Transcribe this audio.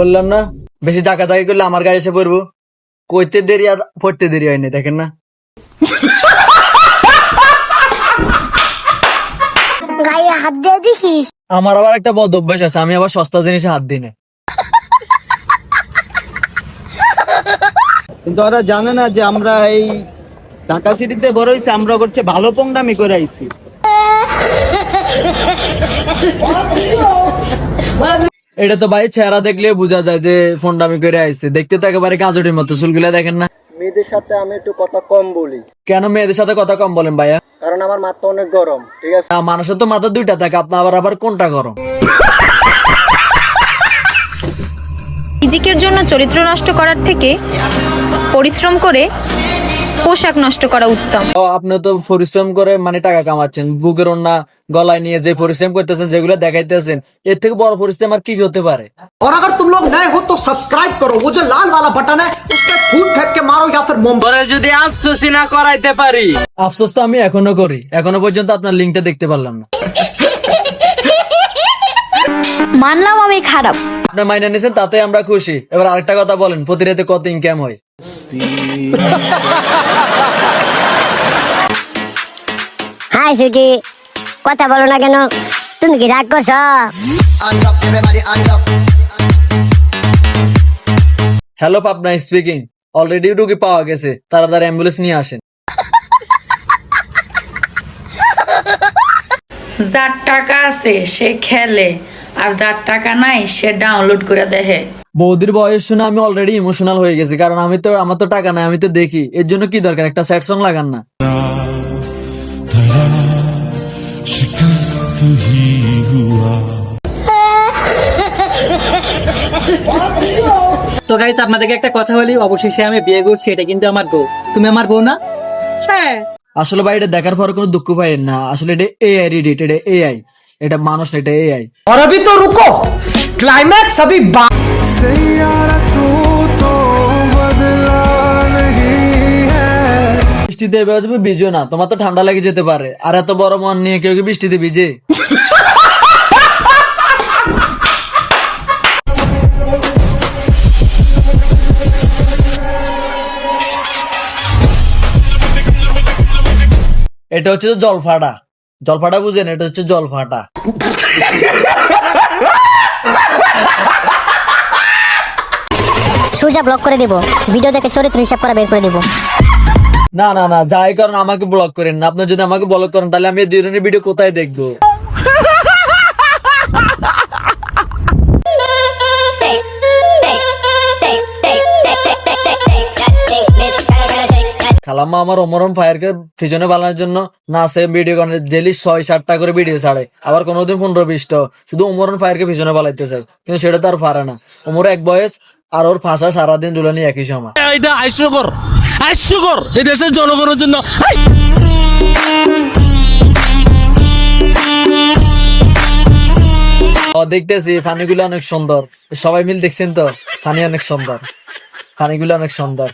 বললাম না বেশি জাকা জাকি করলে আমার গায়ে এসে পড়ব। কইতে দেরি আর পড়তে দেরি হয়নি দেখেন না। গায়ে হাত দিয়ে দেখিস? আমার আবার একটা বদ অভ্যাস আছে আমি আবার সস্তা জিনিসে হাত দিই না। কিন্তু ওরা জানে না যে আমরা এই ঢাকা সিটিতে বড় হয়েছে আমরা করছে ভালো পংডামি করে আইছি। এটা তো ভাই চেহারা দেখলে বোঝা যায় যে ফোনটা আমি করে আইছি। দেখতে তো একেবারে কাজটির মতো চুলগুলা দেখেন না। মেয়েদের সাথে আমি একটু কথা কম বলি। কেন মেয়েদের সাথে কথা কম বলেন ভাইয়া? কারণ আমার মাথা অনেক গরম ঠিক আছে? মানুষের তো মাথা দুইটা থাকে আপনার আবার আবার কোনটা গরম? ফিজিকের জন্য চরিত্র নষ্ট করার থেকে পরিশ্রম করে পোশাক নষ্ট করা উত্তম ও, আপনি তো পরিশ্রম করে মানে টাকা কামাচ্ছেন বুকের ওন্না গলায় নিয়ে যে পরিশ্রম করতেছেন যেগুলো দেখাইতেছেন এর থেকে বড় পরিশ্রম আর কি হতে পারে और अगर तुम लोग नए हो तो सब्सक्राइब करो वो जो लाल वाला बटन है उस पर फूट फेंक के मारो या फिर मोमबत्ती যদি আফসোসি না করাইতে পারি আফসোস তো আমি এখনো করি এখনো পর্যন্ত আপনার লিঙ্কটা দেখতে পারলাম না মানলাম আমি খারাপ আপনি মাইনে নিয়েছেন তাতে আমরা খুশি এবার আরেকটা কথা বলেন প্রতি রাতে কত ইনকাম হয় হাই সুটি কথা বলো না কেন? তুমি কি রাগ করছ? হ্যালো পাবনা স্পিকিং অলরেডি রুগী পাওয়া গেছে। তাড়াতাড়ি অ্যাম্বুলেন্স নিয়ে আসেন। যার টাকা আছে সে খেলে। আর যার টাকা নাই সে ডাউনলোড করে দেখে। বৌদির বয়স শুনে আমি অলরেডি ইমোশনাল হয়ে গেছি কারণ আমি তো আমার তো টাকা নাই আমি তো দেখি এর জন্য কি দরকার একটা স্যাড সং লাগান না তো গাইস আপনাদেরকে একটা কথা বলি অবশেষে আমি বিয়ে করছি এটা কিন্তু আমার বউ তুমি আমার বউ না আসলে ভাই এটা দেখার পর কোনো দুঃখ পাই না আসলে এটা এআই রিডিট এটা এআই এটা মানুষ না এটা এআই और अभी तो रुको क्लाइमैक्स अभी बा বৃষ্টিতে এবার তুমি ভিজো না। তোমার তো ঠান্ডা লেগে যেতে পারে। আর এত বড় মন নিয়ে কেউ কি বৃষ্টিতে ভিজে? এটা হচ্ছে তো জলফাটা। জলফাটা বুঝেন, এটা হচ্ছে জলফাটা। সুজা ব্লক করে দেব। ভিডিও দেখে চরিত্র হিসাব করা বের করে দেব। না না না, যাই কারণ আমাকে ব্লক করেন না। আপনি যদি আমাকে ব্লক করেন, তাহলে আমি এই দুজনের ভিডিও কোথায় দেখব? খালাম্মা আমার অমরম ফায়ারকে পিছনে বানানোর জন্য না সে ভিডিও করে ডেলি ছয়, সাতটা করে ভিডিও ছাড়ে। আবার কোনোদিন পনেরো, বিশটা। শুধু অমরন ফায়ারকে পিছনে বানাইতে চাই কিন্তু সেটা তো আর পারে না। ওমর এক বয়স আর ওর ফাঁসা সারাদিন দুলানি একই সময়। এটা হাস্যকর হাস্যকর এই দেশের জনগণের জন্য দেখতেছি ফানিগুলো অনেক সুন্দর। সবাই মিল দেখছেন তো? ফানি অনেক সুন্দর। ফানিগুলো অনেক সুন্দর।